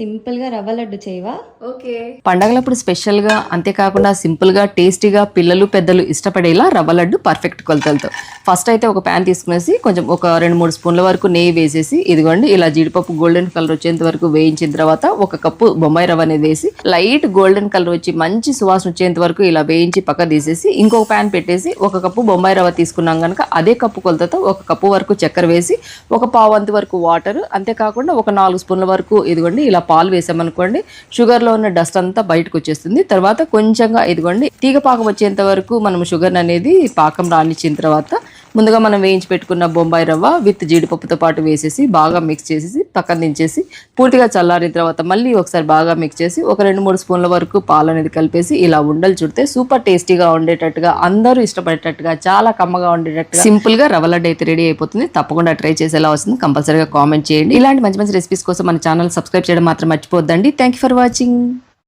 సింపుల్గా రవ్వ లడ్డు చేయవా? ఓకే. పండగలప్పుడు స్పెషల్గా అంతేకాకుండా సింపుల్గా టేస్టీగా పిల్లలు పెద్దలు ఇష్టపడేలా రవ్వ లడ్డు పర్ఫెక్ట్ కొలతలతో. ఫస్ట్ అయితే ఒక ప్యాన్ తీసుకునేసి కొంచెం ఒక రెండు మూడు స్పూన్ల వరకు నెయ్యి వేసేసి ఇదిగోండి ఇలా జీడిపప్పు గోల్డెన్ కలర్ వచ్చేంత వరకు వేయించిన తర్వాత ఒక కప్పు బొంబాయి రవ్వ అనేది వేసి లైట్ గోల్డెన్ కలర్ వచ్చి మంచి సువాసన వచ్చేంత వరకు ఇలా వేయించి పక్క తీసేసి ఇంకొక ప్యాన్ పెట్టేసి ఒక కప్పు బొంబాయి రవ్వ తీసుకున్నాం కనుక అదే కప్పు కొలతతో ఒక కప్పు వరకు చక్కెర వేసి ఒక పావు వంతు వరకు వాటర్ అంతేకాకుండా ఒక నాలుగు స్పూన్ల వరకు ఇదిగోండి ఇలా పాలు వేసామనుకోండి షుగర్లో ఉన్న డస్ట్ అంతా బయటకు వచ్చేస్తుంది. తర్వాత కొంచెంగా ఇదిగోండి తీగ పాకం వచ్చేంత వరకు మనం షుగర్ అనేది పాకం రానిచ్చిన తర్వాత ముందుగా మనం వేయించి పెట్టుకున్న బొంబాయి రవ్వ విత్ జీడిపప్పుతో పాటు వేసేసి బాగా మిక్స్ చేసేసి పక్కన దించేసి పూర్తిగా చల్లారిన తర్వాత మళ్ళీ ఒకసారి బాగా మిక్స్ చేసి ఒక రెండు మూడు స్పూన్ల వరకు పాలు అనేది కలిపేసి ఇలా ఉండలు చుడితే సూపర్ టేస్టీగా ఉండేటట్టుగా అందరూ ఇష్టపడేటట్టుగా చాలా కమ్మగా ఉండేటట్టుగా సింపుల్గా రవ్వ లడ్డు అయితే రెడీ అయిపోతుంది. తప్పకుండా ట్రై చేసేలా వస్తుంది. కంపల్సరీగా కామెంట్ చేయండి. ఇలాంటి మంచి మంచి రెసిపీస్ కోసం మన ఛానల్ సబ్స్క్రైబ్ చేయడం మాత్రం మర్చిపోద్దండి థ్యాంక్ ఫర్ వాచింగ్